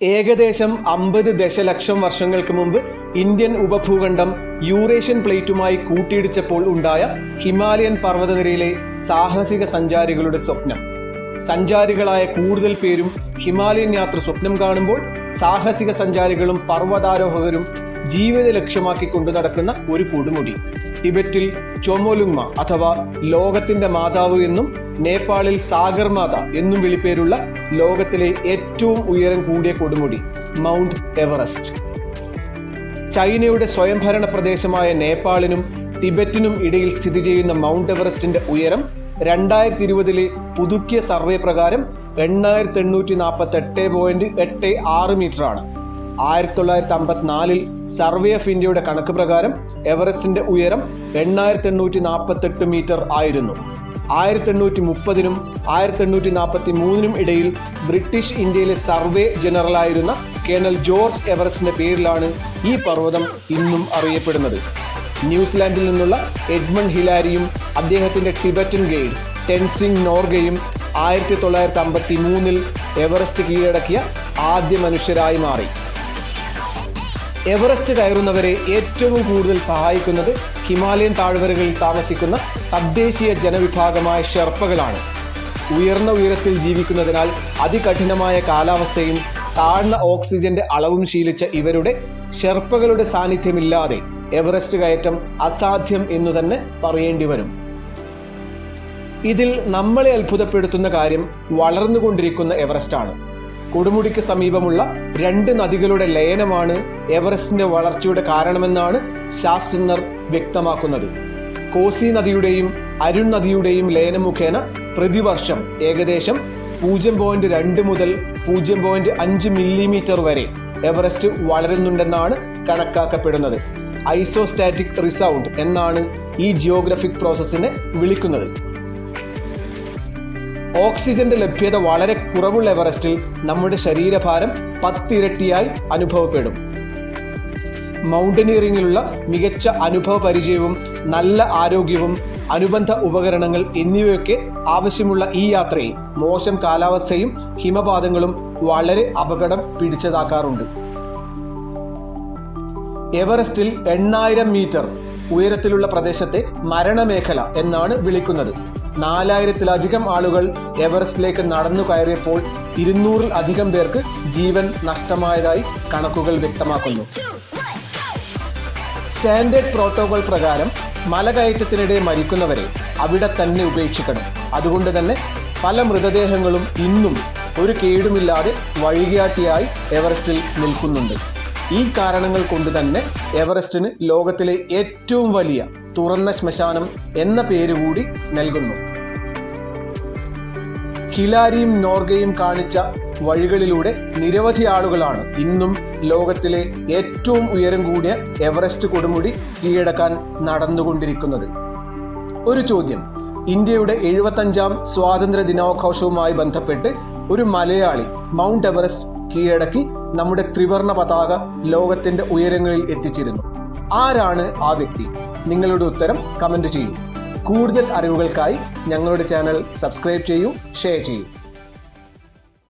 ഏകദേശം അമ്പത് ദശലക്ഷം വർഷങ്ങൾക്ക് മുമ്പ് ഇന്ത്യൻ ഉപഭൂഖണ്ഡം യൂറേഷ്യൻ പ്ലേറ്റുമായി കൂട്ടിയിടിച്ചപ്പോൾ ഉണ്ടായ ഹിമാലയൻ പർവതനിരയിലെ സാഹസിക സഞ്ചാരികളുടെ സ്വപ്നം. സഞ്ചാരികളായ കൂടുതൽ പേരും ഹിമാലയൻ യാത്ര സ്വപ്നം കാണുമ്പോൾ സാഹസിക സഞ്ചാരികളും പർവതാരോഹകരും ജീവിത ലക്ഷ്യമാക്കിക്കൊണ്ട് നടക്കുന്ന ഒരു കൊടുമുടി. ടിബറ്റിൽ ചൊമോലുങ്മ അഥവാ ലോകത്തിന്റെ മാതാവ് എന്നും നേപ്പാളിൽ സാഗർമാത എന്നും വിളിപ്പേരുള്ള ലോകത്തിലെ ഏറ്റവും ഉയരം കൂടിയ കൊടുമുടി മൗണ്ട് എവറസ്റ്റ്. ചൈനയുടെ സ്വയംഭരണ പ്രദേശമായ നേപ്പാളിനും ടിബറ്റിനും ഇടയിൽ സ്ഥിതി ചെയ്യുന്ന മൗണ്ട് എവറസ്റ്റിന്റെ ഉയരം രണ്ടായിരത്തി ഇരുപതിലെ പുതുക്കിയ സർവേ പ്രകാരം എണ്ണായിരത്തി എണ്ണൂറ്റി നാൽപ്പത്തി എട്ട് പോയിന്റ് എട്ട് ആറ് മീറ്റർ ആണ് ആയിരത്തി തൊള്ളായിരത്തി അമ്പത്തിനാലിൽ സർവേ ഓഫ് ഇന്ത്യയുടെ കണക്ക് പ്രകാരം എവറസ്റ്റിന്റെ ഉയരം എണ്ണായിരത്തി എണ്ണൂറ്റി നാൽപ്പത്തി എട്ട് മീറ്റർ ആയിരുന്നു. ആയിരത്തി എണ്ണൂറ്റി മുപ്പതിനും ആയിരത്തി എണ്ണൂറ്റി നാൽപ്പത്തി മൂന്നിനും ഇടയിൽ ബ്രിട്ടീഷ് ഇന്ത്യയിലെ സർവേ ജനറലായിരുന്ന കേണൽ ജോർജ് എവറസ്റ്റിന്റെ പേരിലാണ് ഈ പർവതം ഇന്നും അറിയപ്പെടുന്നത്. ന്യൂസിലാൻഡിൽ നിന്നുള്ള എഡ്മണ്ട് ഹിലാരിയും അദ്ദേഹത്തിന്റെ ടിബറ്റൻ ഗൈഡ് ടെൻസിംഗ് നോർഗയും ആയിരത്തി തൊള്ളായിരത്തി അമ്പത്തി മൂന്നിൽ എവറസ്റ്റ് കീഴടക്കിയ ആദ്യ മനുഷ്യരായി മാറി. എവറസ്റ്റ് കയറുന്നവരെ ഏറ്റവും കൂടുതൽ സഹായിക്കുന്നത് ഹിമാലയൻ താഴ്വരകളിൽ താമസിക്കുന്ന തദ്ദേശീയ ജനവിഭാഗമായ ഷെർപ്പകളാണ്. ഉയർന്ന ഉയരത്തിൽ ജീവിക്കുന്നതിനാൽ അതികഠിനമായ കാലാവസ്ഥയും താഴ്ന്ന ഓക്സിജന്റെ അളവും ശീലിച്ച ഇവരുടെ ഷെർപ്പകളുടെ സാന്നിധ്യമില്ലാതെ എവറസ്റ്റ് കയറ്റം അസാധ്യം എന്നു തന്നെ പറയേണ്ടി വരും. ഇതിൽ നമ്മളെ അത്ഭുതപ്പെടുത്തുന്ന കാര്യം വളർന്നുകൊണ്ടിരിക്കുന്ന എവറസ്റ്റ് ആണ് കൊടുമുടിക്ക് സമീപമുള്ള രണ്ട് നദികളുടെ ലയനമാണ് എവറസ്റ്റിന്റെ വളർച്ചയുടെ കാരണമെന്നാണ് ശാസ്ത്രജ്ഞർ വ്യക്തമാക്കുന്നത്. കോസി നദിയുടെയും അരുൺ നദിയുടെയും ലയനം മുഖേന പ്രതിവർഷം ഏകദേശം പൂജ്യം പോയിന്റ് രണ്ട് മുതൽ പൂജ്യം പോയിന്റ് അഞ്ച് മില്ലിമീറ്റർ വരെ എവറസ്റ്റ് വളരുന്നുണ്ടെന്നാണ് കണക്കാക്കപ്പെടുന്നത്. ഐസോസ്റ്റാറ്റിക് റിസൗണ്ട് എന്നാണ് ഈ ജിയോഗ്രഫിക് പ്രോസസ്സിനെ വിളിക്കുന്നത്. ഓക്സിജന്റെ ലഭ്യത വളരെ കുറവുള്ള എവറസ്റ്റിൽ നമ്മുടെ ശരീരഭാരം പത്തിരട്ടിയായി അനുഭവപ്പെടും. മൗണ്ടനിയറിങ്ങിലുള്ള മികച്ച അനുഭവ പരിചയവും നല്ല ആരോഗ്യവും അനുബന്ധ ഉപകരണങ്ങൾ എന്നിവയൊക്കെ ആവശ്യമുള്ള ഈ യാത്രയെ മോശം കാലാവസ്ഥയും ഹിമപാതങ്ങളും വളരെ അപകടം പിടിച്ചതാക്കാറുണ്ട്. എവറസ്റ്റിൽ എണ്ണായിരം മീറ്റർ ഉയരത്തിലുള്ള പ്രദേശത്തെ മരണമേഖല എന്നാണ് വിളിക്കുന്നത്. നാലായിരത്തിലധികം ആളുകൾ എവറസ്റ്റിലേക്ക് നടന്നു കയറിയപ്പോൾ ഇരുന്നൂറിൽ അധികം പേർക്ക് ജീവൻ നഷ്ടമായതായി കണക്കുകൾ വ്യക്തമാക്കുന്നു. സ്റ്റാൻഡേർഡ് പ്രോട്ടോകോൾ പ്രകാരം മലകയറ്റത്തിനിടെ മരിക്കുന്നവരെ അവിടെ തന്നെ ഉപേക്ഷിക്കണം. അതുകൊണ്ട് തന്നെ പല മൃതദേഹങ്ങളും ഇന്നും ഒരു കേടുമില്ലാതെ വഴികാട്ടിയായി എവറസ്റ്റിൽ നിൽക്കുന്നുണ്ട്. ഈ കാരണങ്ങൾ കൊണ്ട് തന്നെ എവറസ്റ്റിന് ലോകത്തിലെ ഏറ്റവും വലിയ തുറന്ന ശ്മശാനം എന്ന പേരുകൂടി നൽകുന്നു. ഹിലാരിയും നോർഗയും കാണിച്ച വഴികളിലൂടെ നിരവധി ആളുകളാണ് ഇന്നും ലോകത്തിലെ ഏറ്റവും ഉയരം കൂടിയ എവറസ്റ്റ് കൊടുമുടി കീഴടക്കാൻ നടന്നുകൊണ്ടിരിക്കുന്നത്. ഒരു ചോദ്യം. ഇന്ത്യയുടെ എഴുപത്തഞ്ചാം സ്വാതന്ത്ര്യ ദിനാഘോഷവുമായി ബന്ധപ്പെട്ട് ഒരു മലയാളി മൗണ്ട് എവറസ്റ്റ് കീഴടക്കി നമ്മുടെ ത്രിവർണ പതാക ലോകത്തിന്റെ ഉയരങ്ങളിൽ എത്തിച്ചിരുന്നു. ആരാണ് ആ വ്യക്തി? നിങ്ങളുടെ ഉത്തരം കമന്റ് ചെയ്യൂ. കൂടുതൽ അറിവുകൾക്കായി ഞങ്ങളുടെ ചാനൽ സബ്സ്ക്രൈബ് ചെയ്യൂ ഷെയർ ചെയ്യൂ.